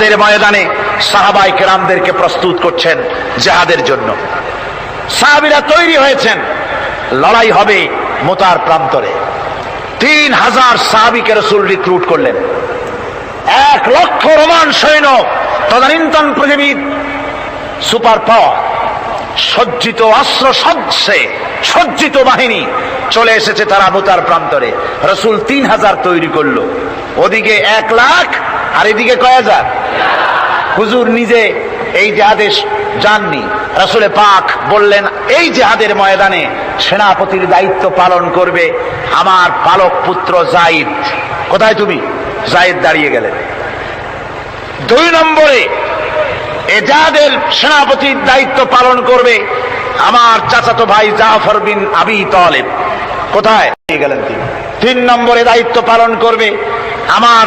জেহাদের ময়দানে সাহাবাই কেরামদেরকে প্রস্তুত করছেন জেহাদের জন্য। সাহাবিরা তৈরি হয়েছেন। লড়াই হবে মোতার প্রান্তরে। তিন হাজার সাহাবিকে রসুল রিক্রুট করলেন। এক লক্ষ রোমান সৈন্য, তদানীন্তন পৃথিবীর সুপার পাওয়ার, সজ্জিত অস্ত্র সজ্জে সজ্জিত বাহিনী চলে এসেছে তারা মোতার প্রান্তরে। রসুল তিন হাজার তৈরি করল। ওদিকে এক লাখ আর এদিকে কয় হাজার? হুজুর নিজে এই জেহাদে যাননি রসুলে পাক বললেন, এই জেহাদের ময়দানে সেনাপতির দায়িত্ব পালন করবে আমার পালক পুত্র জাইদ। কোথায় তুমি? জাইদ দাঁড়িয়ে গেলেন। দুই নম্বরে, এ এজাদের সেনাপতির দায়িত্ব পালন করবে আমার চাচাতো ভাই জাফর বিন আবি তলেব। কোথায়? গেলেন তিনি। তিন নম্বরে, দায়িত্ব পালন করবে আমার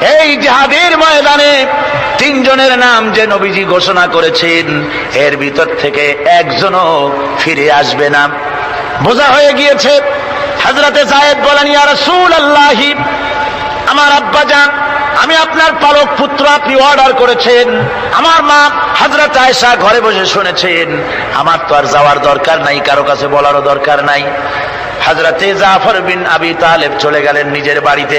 এই জেহাদের ময়দানে তিনজনের নাম যে নবীজি ঘোষণা করেছেন, এর ভিতর থেকে একজনও ফিরে আসবে না। বোঝা হয়ে গিয়েছে হাজরাতে জায়েদ বলেন, ইয়া রাসূল আল্লাহি আমার আব্বা যান আমি আপনার পালক পুত্র আপনি অর্ডার করেছেন। আমার মা হাজরত আয়সা ঘরে বসে শুনেছেন। আমার তো আর যাওয়ার দরকার নাই, কারও কাছে বলারও দরকার নাই। হাজরতে জাফর বিন আবি তালেব চলে গেলেন নিজের বাড়িতে।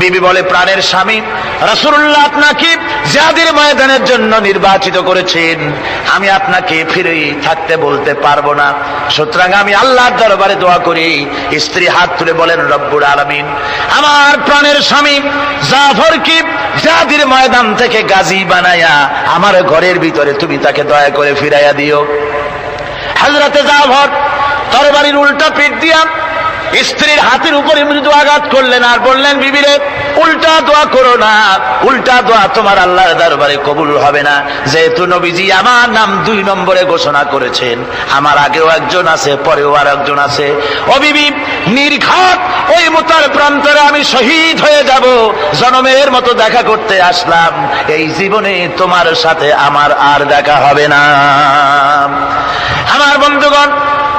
বিবি বলে প্রাণের স্বামী। রাসূলুল্লাহ আপনাকে জাদের ময়দানের জন্য নির্বাচিত করেছেন, আমি আপনাকে ফিরে থাকতে বলতে পারব না। সুতরাং আমি আল্লাহর দরবারে দোয়া করি, স্ত্রী হাত তুলে বলেন রব্বুর আলামিন, আমার প্রাণের স্বামী জাফর কি জাদির ময়দান থেকে গাজী বানায়া আমার ঘরের ভিতরে তুমি তাকে দয়া করে ফিরাইয়া দিও। হাজরাতে জাফর তরবারির উল্টা পিঠ দিয়া স্ত্রীর হাতের উপরে মৃদু আঘাত করলেন আর বললেন, বিবিরে, উল্টা দোয়া করো না। উল্টা দোয়া তোমার আল্লাহর দরবারে কবুল হবে না। যেহেতু নবীজি আমার নাম দুই নম্বরে ঘোষণা করেছেন। আমার আগেও একজন আছে, পরেও আর একজন আছে। ও বিবি, নির্ঘাত ওই মোতার প্রান্তরে আমি শহীদ হয়ে যাব। জনমের মতো দেখা করতে আসলাম। এই জীবনে তোমার সাথে আমার আর দেখা হবে না। আমার বন্ধুগণ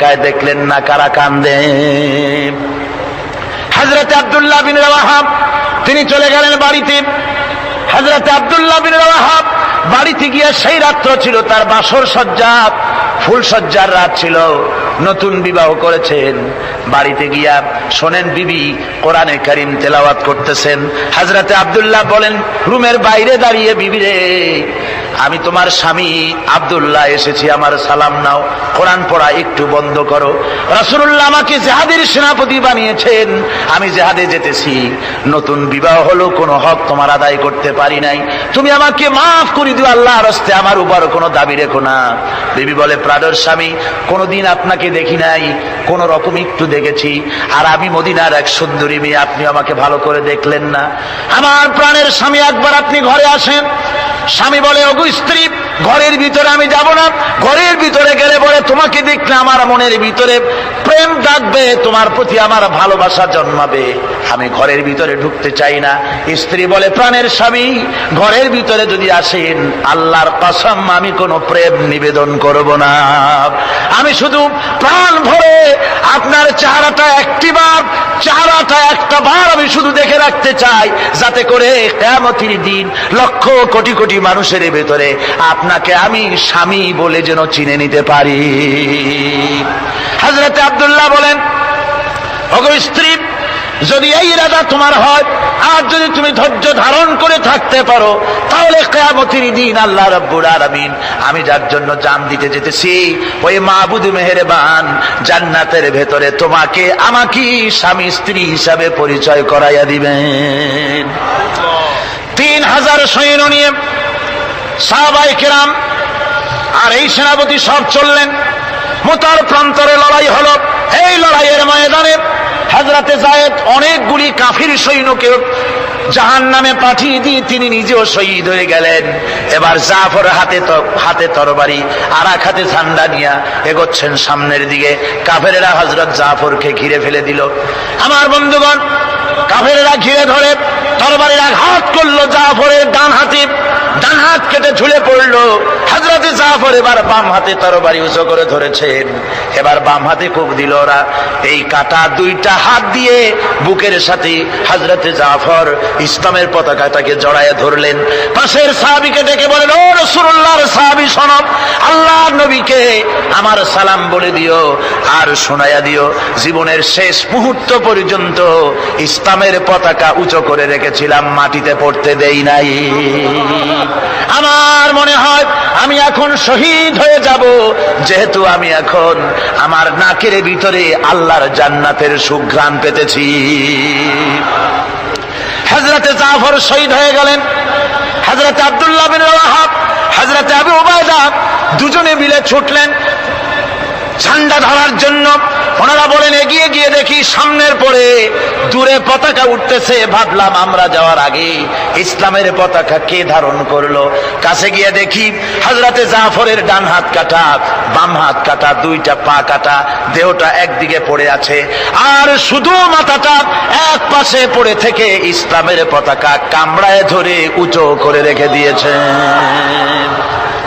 দেখলেন না কারা কান্দে। হাজরতে আবদুল্লাহ বিন রাহাব তিনি চলে গেলেন বাড়িতে। হাজরতে আবদুল্লাহ বিন রাহাব বাড়িতে গিয়ে সেই রাত্র ছিল তার বাসর সজ্জা ফুল সজ্জার রাত ছিল, নতুন বিবাহ করেছেন। বাড়িতে গিয়া শোনেন বিবি কোরআনে করিম তেলাওয়াত করতেছেন। হাজরাতে আবদুল্লাহ বলেন, রুমের বাইরে দাঁড়িয়ে বিবি রে, আমি তোমার স্বামী আবদুল্লাহ, এসেছি, আমার সালাম নাও। কোরআন পড়া একটু বন্ধ করো। রসুল্লাহ আমাকে জেহাদের সেনাপতি বানিয়েছেন। আমি জেহাদে যেতেছি। নতুন বিবাহ হলো, কোনো হক তোমার আদায় করতে পারি নাই। তুমি আমাকে মাফ করে দিও আল্লাহ রস্তে আমার উপর কোনো দাবি রেখো না। বিবি বলে প্রাণের স্বামী, কোনোদিন আপনাকে দেখি নাই কোন রকম একটু দেখেছি। আর আমি মদিনার এক সুন্দরী মেয়ে, আপনি আমাকে ভালো করে দেখলেন না। আমার প্রাণের স্বামী একবার আপনি ঘরে আসেন। স্বামী বলে অগু স্ত্রী, ঘরের ভিতরে আমি যাব না। ঘরের ভিতরে গেলে পরে তোমাকে দেখলে আমার মনের ভিতরে প্রেম ডাকবে তোমার প্রতি আমার ভালোবাসা জন্মাবে। আমি ঘরের ভিতরে ঢুকতে চাই না। স্ত্রী বলে, প্রাণের স্বামী, ঘরের ভিতরে যদি আসেন, আল্লাহর কসম, আমি কোনো প্রেম নিবেদন করব না। আমি শুধু প্রাণ ভরে আপনার চেহারাটা একটিবার চেহারাটা একটা বার আমি শুধু দেখে রাখতে চাই, যাতে করে কেমতির দিন লক্ষ কোটি কোটি মানুষের ভেতরে আপনাকে আমি স্বামী বলে যেন চিনে নিতে পারি। হাজরতে আব্দুল্লাহ বলেন অগ স্ত্রী যদি এই ইরাদা তোমার হয়, আর যদি তুমি ধৈর্য ধারণ করে থাকতে পারো, তাহলে কেয়ামতির দিন আল্লাহ রব্বুর আলামিন, আমি যার জন্য জান দিতে যেতেছি, ওই মাহবুদ মেহেরবান জান্নাতের ভেতরে তোমাকে আমাকে স্বামী স্ত্রী হিসাবে পরিচয় করাইয়া দিবেন। তিন হাজার সৈন্য নিয়ে সাহাবাই কেরাম আর এই সেনাপতি সব চললেন। মোতার প্রান্তরে লড়াই হলো। এই লড়াইয়ের ময়দানে হাজরাতে জায়েদ অনেকগুলি কাফির সৈন্যকে জাহান নামে পাঠিয়ে দিয়ে তিনি নিজেও শহীদ হয়ে গেলেন। এবার জাফর হাতে হাতে তরবারি আর এক হাতে ঝান্ডা নিয়া এগোচ্ছেন সামনের দিকে। কাফেরেরা হজরত জাফরকে ঘিরে ফেলে দিল। আমার বন্ধুগণ, কাফেরেরা ঘিরে ধরে তরবারির আঘাত করল জাফরের ডান হাতে। ডান হাত কেটে ঝুলে পড়ল। হাজরতে জাফর এবার বাম হাতে তরবারি উঁচু করে ধরেছেন। এবার বাম হাতে খুব দিল ওরা। এই কাটা দুইটা হাত দিয়ে বুকের সাথে হাজরতে জাফর ইসলামের পতাকাটাকে জড়ায় ধরলেন। পাশের সাহাবিকে ডেকে বলেন ও রসুল্লাহর সাহাবি সনব আল্লাহ নবীকে আমার সালাম বলে দিও আর শোনায়া দিও। জীবনের শেষ মুহূর্ত পর্যন্ত ইসলামের পতাকা উঁচু করে রেখেছিলাম, মাটিতে পড়তে দেই নাই। আমার মনে হয় আমি এখন শহীদ হয়ে যাব। যেহেতু আমি এখন আমার নাকের ভিতরে আল্লাহর জান্নাতের সুঘ্রাণ পেতেছি। হাজরাতে জাফর শহীদ হয়ে গেলেন। হজরত আব্দুল্লাহ বিন হাজরাতে আবু উবায়দা দুজনে মিলে ছুটলেন। ঝান্ডা ধরার জন্য ওনারা বলেন, এগিয়ে গিয়ে দেখি সামনের পরে দূরে পতাকা উঠতেছে। ভাবলাম আমরা যাওয়ার আগে ইসলামের পতাকা কে ধারণ করল? কাছে গিয়ে দেখি হাজরাতে জাফরের ডান হাত কাটা, বাম হাত কাটা, দুইটা পা কাটা, দেহটা একদিকে পড়ে আছে। আর শুধু মাথাটা এক পাশে পড়ে থেকে ইসলামের পতাকা কামড়ায় ধরে উঁচু করে রেখে দিয়েছেন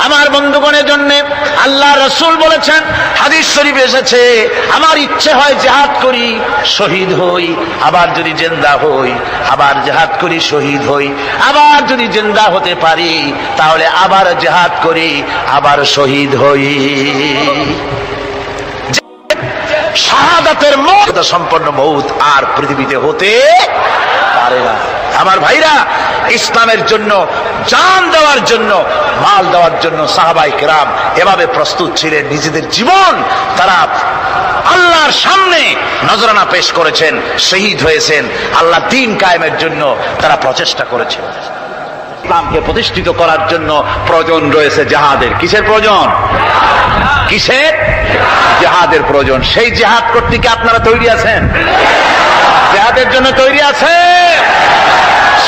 আমার বন্ধুগণের জন্য আল্লাহ রসুল বলেছেন, হাদিস শরীফ এসেছে, আমার ইচ্ছে হয় জেহাদ করি, শহীদ হই, আবার যদি জেন্দা হই, আবার জেহাদ করি, শহীদ হই, আবার যদি জেন্দা হতে পারি, তাহলে আবার জেহাদ করি, আবার শহীদ হই। শাহাদাতের মত সম্পন্ন মৌত আর পৃথিবীতে হতে পারে না। আমার ভাইরা, ইসলামের জন্য, জান দেওয়ার জন্য, মাল দেওয়ার জন্য সাহাবাই কেরাম এভাবে প্রস্তুত ছিলেন। নিজেদের জীবন তারা আল্লাহর সামনে নজরানা পেশ করেছেন, শহীদ হয়েছেন। আল্লাহ দিন কায়েমের জন্য তারা প্রচেষ্টা করেছেন। ইসলামকে প্রতিষ্ঠিত করার জন্য প্রয়োজন রয়েছে জাহাদের। কিসের প্রয়োজন? কিসের? জেহাদের প্রয়োজন। সেই জেহাদ করতে কি আপনারা তৈরি আছেন। জেহাদের জন্য তৈরি আছে।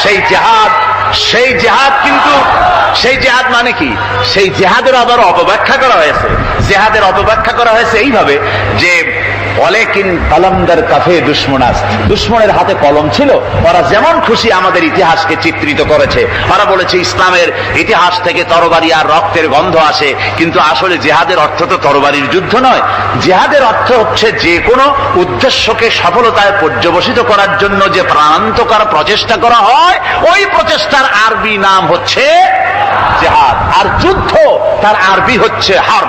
সেই জেহাদ সেই জেহাদ কিন্তু, সেই জেহাদ মানে কি? সেই জেহাদের আবার অপব্যাখ্যা করা হয়েছে। জেহাদের অপব্যাখ্যা করা হয়েছে এইভাবে যে অলেকিন কলমদার কাফে দুশ্মনাস দুশ্মনের হাতে কলম ছিল, ওরা যেমন খুশি আমাদের ইতিহাসকে চিত্রিত করেছে। ওরা বলেছে, ইসলামের ইতিহাস থেকে তরবারি আর রক্তের গন্ধ আসে, কিন্তু আসলে জেহাদের অর্থ তো তরবারির যুদ্ধ নয়। অর্থ হচ্ছে যে কোনো উদ্দেশ্যকে সফলতায় পর্যবসিত করার জন্য যে প্রাণান্তকর প্রচেষ্টা করা হয়, ওই প্রচেষ্টার আরবি নাম হচ্ছে জেহাদ। আর যুদ্ধ, তার আরবি হচ্ছে হার্ব।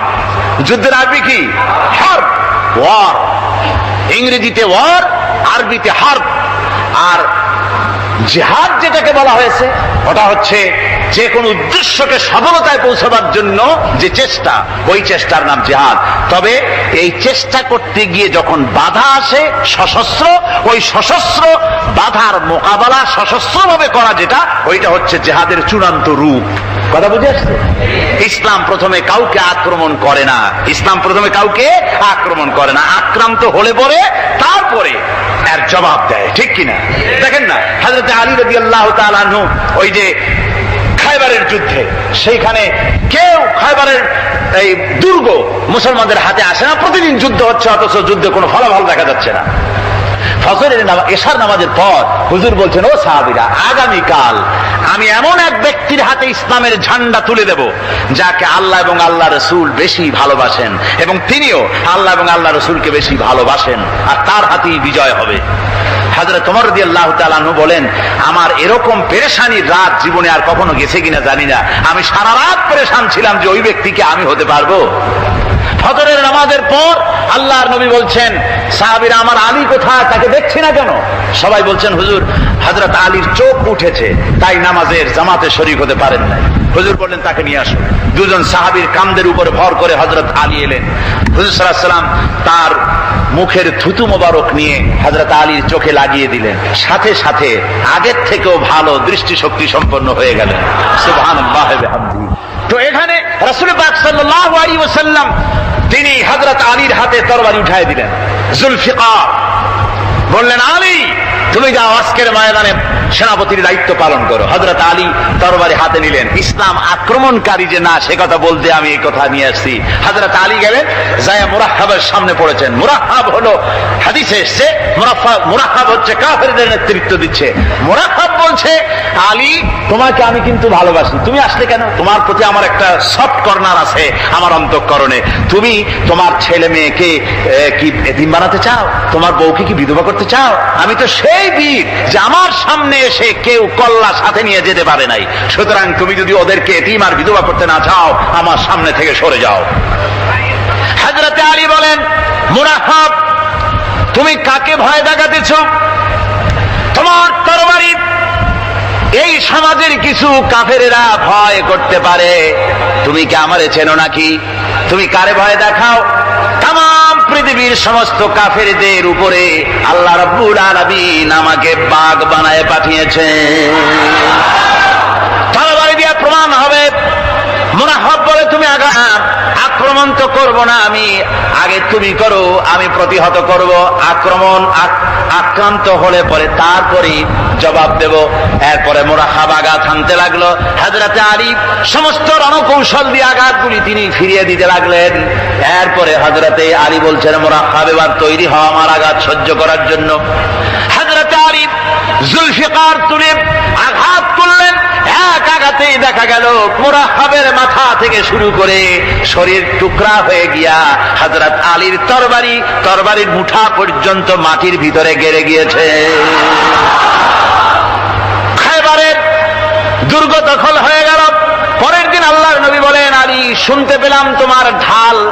যুদ্ধের আরবি কি? হার্ব। ওয়ার। ইংরেজিতে ওয়ার, আরবিতে হার্ব। আর জেহাদ যেটাকে বলা হয়েছে, ওটা হচ্ছে যে কোনো উদ্দেশ্যকে সফলতায় পৌঁছাবার জন্য যে চেষ্টা, ওই চেষ্টার নাম জেহাদ। তবে এই চেষ্টা করতে গিয়ে যখন বাধা আসে, সশস্ত্র, ওই সশস্ত্র বাধার মোকাবেলা সশস্ত্র ভাবে করা যেটা, ওইটা হচ্ছে জেহাদের চূড়ান্ত রূপ। কথা বুঝে আসছে ইসলাম প্রথমে কাউকে আক্রমণ করে না। ইসলাম প্রথমে কাউকে আক্রমণ করে না। আক্রান্ত হলে পরে, তারপরে এর জবাব দেয়। ঠিক কিনা? দেখেন না হাজরত আলী রবি আল্লাহ তালু ওই যে খাইবারের যুদ্ধে, সেইখানে কেউ খাইবারের এই দুর্গ মুসলমানদের হাতে আসে না। প্রতিদিন যুদ্ধ হচ্ছে, অথচ যুদ্ধে কোনো ফলাফল দেখা যাচ্ছে না। ফজরের এশার নামাজের পর হুজুর বলছেন, ও সাহাবিরা, আগামীকাল আমি এমন এক ব্যক্তির হাতে ইসলামের ঝান্ডা তুলে দেব, যাকে আল্লাহ এবং আল্লাহ রসুল বেশি ভালোবাসেন এবং তিনিও আল্লাহ এবং আল্লাহ রসুলকে বেশি ভালোবাসেন, আর তার হাতেই বিজয় হবে। হাজরত তোমার দিয়ে আল্লাহ তালানু বলেন, আমার এরকম পেরেশানির রাত জীবনে আর কখনো গেছে কিনা জানি না। আমি সারা রাত পেরেশান ছিলাম যে ওই ব্যক্তিকে আমি হতে পারব। ফজরের নামাজের পর আল্লাহর নবী বলছেন, সাহাবিরা আমার আলী কোথায়? তাকে দেখছি না কেন? সবাই বলছেন, হুজুর হজরত আলীর চোখ উঠেছে, তাই নামাজের জামাতে শরিক হতে পারেন নাই। হুজুর বললেন, তাকে নিয়ে আসো। দুজন সাহাবির কান্দের উপরে ভর করে হজরত আলী এলেন। হুজুর সাল্লাম তার মুখের থুতু মোবারক নিয়ে হজরত আলীর চোখে লাগিয়ে দিলেন। সাথে সাথে আগের থেকেও ভালো দৃষ্টিশক্তি সম্পন্ন হয়ে গেলেন। সুবহানাল্লাহি ওয়া বিহামদিহি। তো এখানে রাসূল পাক সাল্লাল্লাহু আলাইহি ওয়াসাল্লাম, তিনি হজরত আলীর হাতে তরবারি উঠায় দিলেন, জুলফিকার। বললেন, আলী তুমি যাও আজকের ময়দানে সেনাপতির দায়িত্ব পালন করো। হজরত আলী তরবারি হাতে নিলেন। ইসলাম আক্রমণকারী যে না, সে কথা বলতে আমি এই কথা নিয়ে আসছি। হজরত আলী গেলেন জায়া মুরাহাবের সামনে পড়েছেন। মুরাহাব হলো, হাদিসে এসছে, মুরাহাব হচ্ছে কাফেরদের নেতৃত্ব দিচ্ছে। মুরাহাব বলছে, আলী, তোমাকে আমি কিন্তু ভালোবাসি। তুমি আসলে কেন? তোমার প্রতি আমার একটা সফট কর্নার আছে আমার অন্তঃকরণে। তুমি তোমার ছেলে মেয়েকে কি এদিন বানাতে চাও? তোমার বউকে কি বিধবা করতে চাও? আমি তো সেই বীর, যে আমার সামনে এসে কেউ কল্লা সাথে নিয়ে যেতে পারে নাই। সুতরাং তুমি যদি ওদেরকে এতিম আর বিধবা করতে না চাও, আমার সামনে থেকে সরে যাও। হাজরতে আলী বলেন, মুরাহাব, তুমি কাকে ভয় দেখাতেছ? তোমার তরবারি, এই সমাজের কিছু কাফেরেরা ভয় করতে পারে। তুমি কি আমারে চেনো নাকি? তুমি কারে ভয় দেখাও? তাম পৃথিবীর সমস্ত কাফেরদের উপরে আল্লাহ রব্বুল আলমিন আমাকে বাঘ বানায় পাঠিয়েছে তরবারি দিয়ে প্রমাণ হবে। মুনাহব বলে তুমি আগা আক্রমণ তো করব না আমি, আগে তুমি করো, আমি প্রতিহত করব, আক্রমণ আক্রান্ত হলে পরে তারপরে জবাব দেব। এরপরে মোরাহাব আঘাত হানতে লাগল। হাজরাতে আলী সমস্ত রণকৌশল দিয়ে আঘাতগুলি তিনি ফিরিয়ে দিতে লাগলেন। এরপরে হাজরাতে আলী বলছেন মোরাহাব এবার তৈরি হওয়া আমার আঘাত সহ্য করার জন্য। হাজরাতে আলী জুলফিকার তুলে আঘাত করলেন। এক দেখা গেল মোরাহাবের মাথা থেকে শুরু করে শরীর টুকরা হয়ে গিয়া হজরত আলীর তরবারি, তরবারির মুঠা পর্যন্ত মাটির ভিতরে গেড়ে গিয়েছে। দুর্গ দখল হয়ে গেল। পরের দিন আল্লাহর নবী বলেন, আলী, শুনতে পেলাম তোমার ঢাল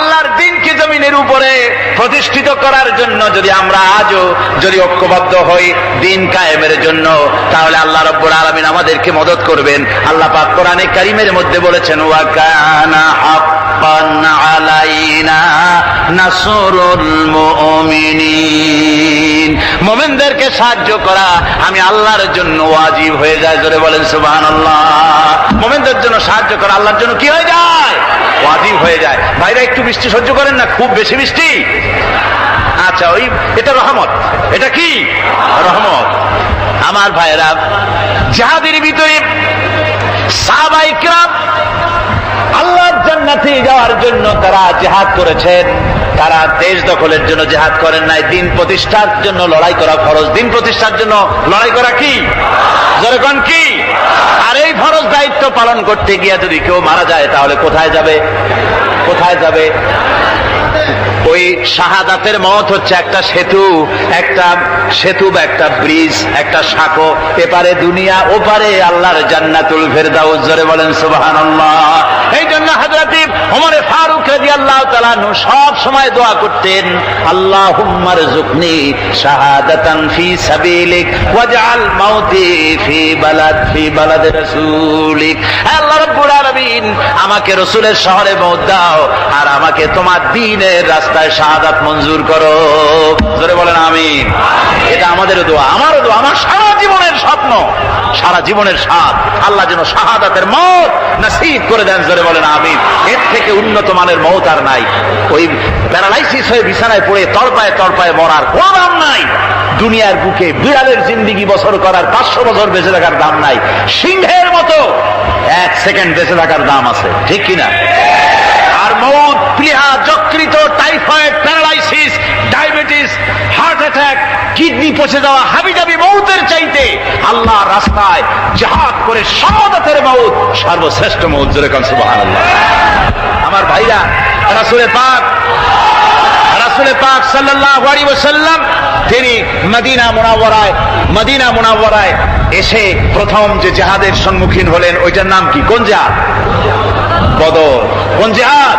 আল্লাহর দিনকে জমিনের উপরে প্রতিষ্ঠিত করার জন্য যদি আমরা আজও যদি ঐক্যবদ্ধ হই, দিন কায়েমের জন্য, তাহলে আল্লাহ রব্বুর আলমিন আমাদেরকে মদত করবেন। আল্লাহ পাক কোরআনে কারিমের মধ্যে বলেছেন ওয়াকানা মুমিনদেরকে সাহায্য করা আমি আল্লাহর জন্য ওয়াজিব হয়ে যায়, জোরে বলেন সুবহানাল্লাহ। মুমিনদের জন্য সাহায্য করা আল্লাহর জন্য কি হয়ে যায়? ওয়াজিব হয়ে যায়। ভাইরা, একটু বৃষ্টি সহ্য করেন না, খুব বেশি বৃষ্টি। আচ্ছা ওই, এটা রহমত। এটা কি? রহমত। আমার ভাইরা যাহাদের ভিতরে সাহাবাইকরাম জান্নাতে যাওয়ার জন্য তারা জেহাদ করেছেন। তারা দেশ দখলের জন্য জেহাদ করেন নাই। দিন প্রতিষ্ঠার জন্য লড়াই করা ফরজ। দিন প্রতিষ্ঠার জন্য লড়াই করা কি? যেরকম কি? আর এই ফরজ দায়িত্ব পালন করতে গিয়ে যদি কেউ মারা যায়, তাহলে কোথায় যাবে? কোথায় যাবে? ওই শাহাদাতের মত হচ্ছে একটা সেতু একটা সেতু বা একটা ব্রিজ, একটা সাঁকো। এপারে দুনিয়া, ওপারে আল্লাহর জান্নাতুল ফেরদাউস। জোরে বলেন সুবহানাল্লাহ। এই জন্য হযরত ওমর ফারুক রাদিয়াল্লাহু তাআলা নু সব সময় দোয়া করতেন, আল্লাহুম্মা রযুকনি শাহাদাতান ফি সাবিলিক ওয়াজআল মাউতি ফি বালাদ ফি বালাদ রাসূলিক। আল্লাহ রাব্বুল আলামিন, আমাকে রাসূলের শহরে মউত দাও আর আমাকে তোমার দ্বীনের রাস্তায় শাহাদাত মঞ্জুর করো। জোরে বলেন আমিন। এটা আমাদের দোয়া, আমারও দোয়া, আমার সারা জীবনের স্বপ্ন। সারা জীবনের স্বাদ। আল্লাহ যেন শাহাদাতের মত নসিব করে দেন, জোরে বলেন আমি এর থেকে উন্নত মানের মত আর নাই। ওই প্যারালাইসিস হয়ে বিছানায় পড়ে তড়পায় তড়পায় মরার কোন দাম নাই। দুনিয়ার বুকে বিড়ালের জিন্দিগি বছর করার পাঁচশো বছর বেঁচে থাকার দাম নাই। সিংহের মতো এক সেকেন্ড বেঁচে থাকার দাম আছে, ঠিক কিনা? প্লিহা যকৃত typhoid, paralysis, diabetes, heart attack, kidney পচে যাওয়া, হাবিজাবি মৌতের চাইতে আল্লাহ রাস্তায় জাহাজ করে সমাদতের মৌত, সর্বশ্রেষ্ঠ মৌত যেরকম সুবাহ আমার ভাইরা রাসুলে পাক রাসুলে পাক সাল্লাল্লাহু আলাইহি ওয়াসাল্লাম, তিনি মদিনা মুনাওয়ারায় মদিনা মুনাওয়ারায় এসে প্রথম যে জাহাদের সম্মুখীন হলেন, ওইটার নাম কি? কোন জাহাজ বদর। কোন জেহাদ?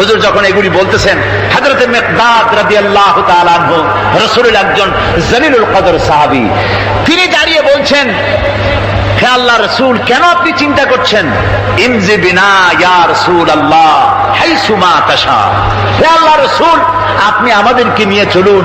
হুজুর যখন এগুলি বলতেছেন, হাজরতে মেকদাদ রাদিয়াল্লাহু আল্লাহ রসুলের একজন জলিলুল কদর সাহাবি, তিনি দাঁড়িয়ে বলছেন, হে আল্লাহ রসুল, কেন আপনি চিন্তা করছেন? ইমজি বিনা, ইয়া রসুল আল্লাহ হাইসুমা তাশা। হে আল্লাহ রসুল, আপনি আমাদেরকে নিয়ে চলুন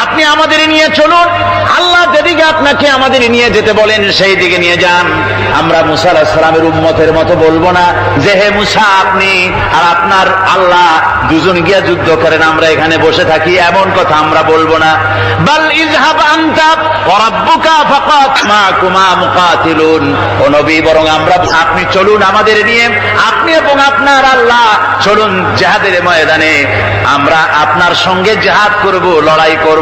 আপনি আমাদের নিয়ে চলুন। আল্লাহ যেদিকে আপনাকে আমাদের নিয়ে যেতে বলেন, সেই দিকে নিয়ে যান। আমরা মুসা আলাহিসামের উম্মতের মতো বলব না যে, হে মুসা, আপনি আর আপনার আল্লাহ দুজন গিয়া যুদ্ধ করেন, আমরা এখানে বসে থাকি। এমন কথা আমরা বলব না। বাল ইজহাব আপনি চলুন আমাদের নিয়ে। আপনি এবং আপনার আল্লাহ চলুন জেহাদের ময়দানে। আমরা আপনার সঙ্গে জেহাদ করব, লড়াই করব।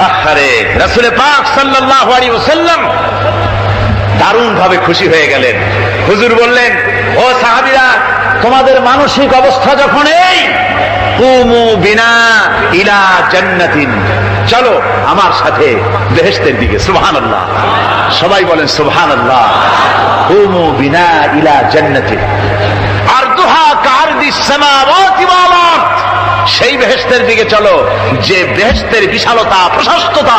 আহারে পাক সাল্লাল্লাহু আলাইহি ওয়াসাল্লাম দারুণ ভাবে খুশি হয়ে গেলেন। হুজুর বললেন, ও সাহাবিরা, তোমাদের মানসিক অবস্থা যখন এই, কুমু বিনা ইলা জান্নাতিন। চলো আমার সাথে বেহেস্তের দিকে, সুবহানাল্লাহ। সবাই বলেন, সুবহানাল্লাহ। কুমু বিনা ইলা জান্নাতিন। আরদুহা কারদিস সামাওয়াতি ওয়াল সেই বেহেস্তের দিকে চলো, যে বেহেস্তের বিশালতা, প্রশস্ততা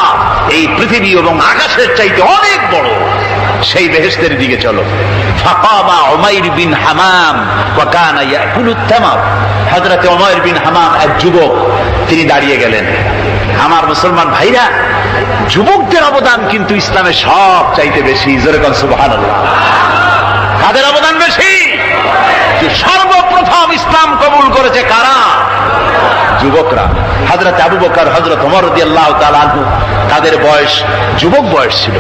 এই পৃথিবী এবং আকাশের চাইতে অনেক বড়। সেই বেহেস্তের দিকে চলো। ফাকামা উমাইর বিন হামাম ওয়া কানা ইয়াকুলু বিন হামাম এক যুবক, তিনি দাঁড়িয়ে গেলেন। আমার মুসলমান ভাইরা, যুবকদের অবদান কিন্তু ইসলামের সব চাইতে বেশি, জোরে কোন কাদের অবদান বেশি? সর্বপ্রথম ইসলাম কবুল করেছে কারা? যুবকরা হজরত আবু বকর হজরত অমর আল্লাহ তাদের বয়স, যুবক বয়স ছিল।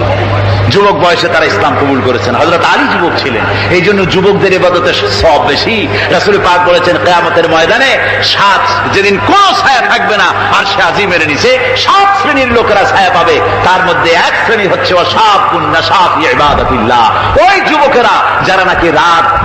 যুবক বয়সে তারা ইসলাম কবুল করেছেন। হজরত আলী যুবক ছিলেন। এই জন্য যুবকদের এবাদতে সব বেশি। রাসুল পাক বলেছেন, কেয়ামতের ময়দানে সাত, যেদিন কোন ছায়া থাকবে না আর সে আজিমের নিচে সাত শ্রেণির লোকেরা ছায়া পাবে। তার মধ্যে এক শ্রেণি হচ্ছে পুণ্যা সাপ ইবাদতিল্লাহ। ওই যুবকেরা যারা নাকি রাত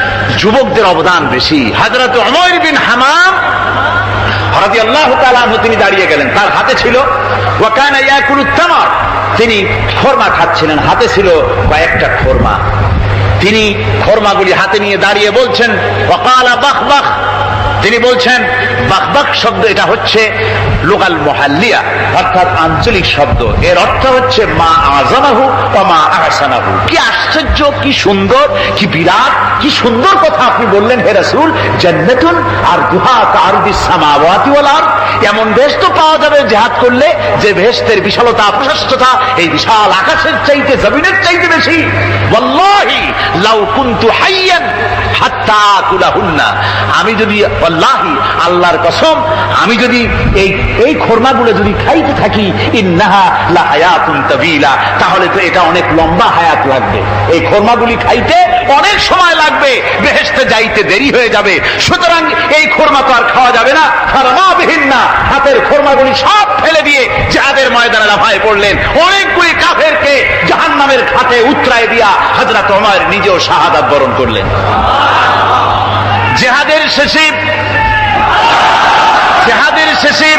যুবকদের অবদান বেশি। হাজরত অমর বিন হামাম তিনি দাঁড়িয়ে গেলেন। তার হাতে ছিল তিনি খোরমা খাচ্ছিলেন। হাতে ছিল কয়েকটা খোরমা। তিনি খোরমাগুলি হাতে নিয়ে দাঁড়িয়ে বলছেন বাখ তিনি বলছেন, বাকবাক শব্দ এটা হচ্ছে লোকাল মহাল্লিয়া, অর্থাৎ আঞ্চলিক শব্দ। এর অর্থ হচ্ছে মা আজানাহু বা মা আহসানাহু। কি আশ্চর্য, কি সুন্দর, কি বিরাট, কি সুন্দর কথা আপনি বললেন হে রাসূল, জান্নাতুন আর দুহা কারদিস সামাওয়াতি ওয়াল আরদ। এমন দেশ তো পাওয়া যাবে জেহাদ করলে, যে বেহেশতের বিশালতা, প্রশস্ততা, এই বিশাল আকাশের চাইতে, জমিনের চাইতে বেশি। ওয়াল্লাহি লাউ কুনতু হাইয়ান হাত্তা কুলাহুন্না আমি যদি আল্লাহি, আল্লাহর কসম, আমি যদি এই এই খোরমাগুলো যদি খাইতে থাকি, ইন্নাহা তাহলে তো এটা অনেক লম্বা হায়াত লাগবে। এই খোরমাগুলি খাইতে অনেক সময় লাগবে, বেহেশতে যাইতে দেরি হয়ে যাবে। সুতরাং এই খোরমা তো আর খাওয়া যাবে না। ফারমাবিহীন না হাতের খোরমাগুলি সব ফেলে দিয়ে যাদের ময়দানে লাফায় পড়লেন। অনেকগুলি কাফেরকে জাহান্নামের খাতে উতরায় দিয়া হযরত ওমর নিজেও শাহাদাত বরণ করলেন। জেহাদের শেষে জেহাদের শেষে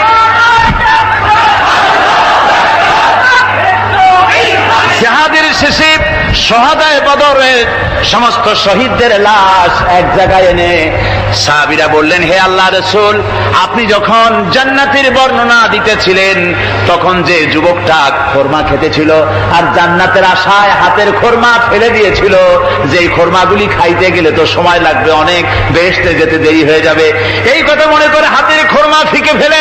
সহাদায় সমস্ত শহীদদের লাশ এক জায়গায় এনে সাহাবিরা বললেন, হে আল্লাহ রসুল, আপনি যখন জান্নাতের বর্ণনা দিতেছিলেন, তখন যে যুবকটা খোরমা খেতেছিল আর জান্নাতের আশায় হাতের খোরমা ফেলে দিয়েছিল যে খোরমাগুলি খাইতে গেলে তো সময় লাগবে অনেক, বেহেশতে যেতে দেরি হয়ে যাবে। এই কথা মনে করে হাতের খোরমা ফিকে ফেলে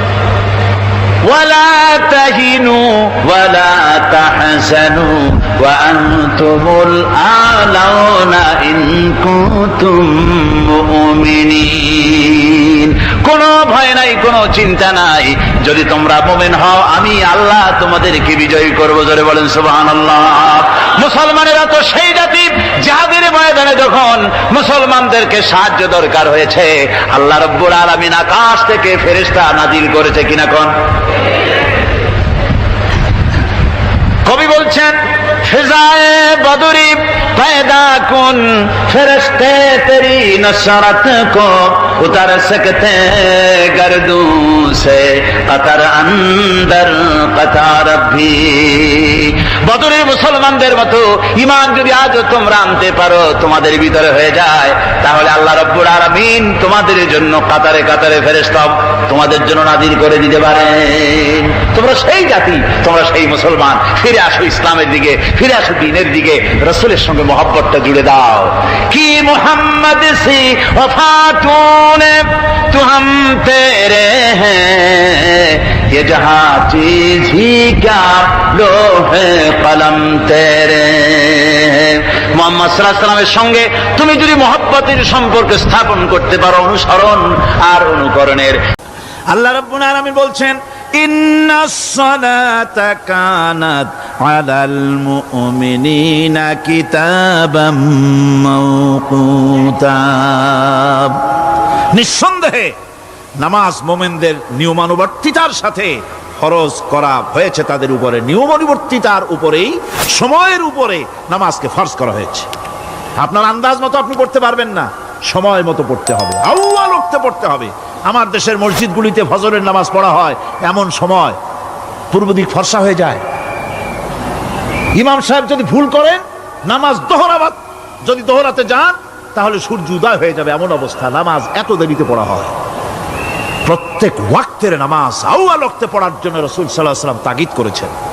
ولا تهنوا ولا تحزنوا وأنتم الأعلون إن كنتم مؤمنين কোনো ভয় নাই কোনো চিন্তা নাই যদি তোমরা মোমেন হও আমি আল্লাহ তোমাদেরকে বিজয়ী করব জোরে বলেন সুবহানাল্লাহ মুসলমানেরা তো সেই জাতি যাদের ময়দানে যখন মুসলমানদেরকে সাহায্য দরকার হয়েছে আল্লাহ রব্বুল আলামিন আকাশ থেকে ফেরেশতা নাজিল করেছে কিনা কোন কবি বলছেন ফিজায়ে বদরি पैदा कुन फरिश्ते तेरी नसरत को उतर सकते गर्दू से कतर अंदर कतार भी বদরের মুসলমানদের মতো ইমান যদি আজ তোমরা আনতে পারো তোমাদের ভিতরে হয়ে যায় তাহলে আল্লাহ রব্বুল আলামিন তোমাদের জন্য কাতারে কাতারে ফেরেশতা তোমাদের জন্য নাজির করে দিতে পারেন তোমরা সেই জাতি তোমরা সেই মুসলমান ফিরে আসো ইসলামের দিকে ফিরে আসো দিনের দিকে রসুলের সঙ্গে মোহাব্বতটা জুড়ে দাও কি মোহাম্মদ تھی وفاتوں نے تو ہم تیرے ہیں یہ جہاں چیز ہی کیا لوہے قلم تیرے মোহাম্মদ সাল্লাহ সাল্লামের সঙ্গে তুমি যদি মহব্বতের সম্পর্ক স্থাপন করতে পারো, অনুসরণ আর অনুকরণের। আল্লাহ রব্বুল আলমী বলছেন ইন্না সালাতা কানাত আলাল মুমিনিনা কিতাবাম মাওকুতা নিঃসন্দেহে নামাজ মোমেনদের নিয়মানুবর্তিতার সাথে ফরজ করা হয়েছে তাদের উপরে, নিয়মানুবর্তিতার উপরেই, সময়ের উপরে নামাজকে ফরজ করা হয়েছে। আপনার আন্দাজ মতো আপনি পড়তে পারবেন না, সময় মতো পড়তে হবে। আউয়াল ওক্তে পড়তে হবে। আমার দেশের মসজিদগুলিতে ফজরের নামাজ পড়া হয় এমন সময়। পূর্ব দিক ফর্সা হয়ে যায়। ইমাম সাহেব যদি ভুল করেন, নামাজ দোহরাবাদ যদি দোহরাতে যান, তাহলে সূর্য উদয় হয়ে যাবে এমন অবস্থা। নামাজ এত দেরিতে পড়া হয়। প্রত্যেক ওয়াক্তের নামাজ ওক্তে পড়ার জন্য রসুল সাল্লাহ সাল্লাম তাগিদ করেছেন।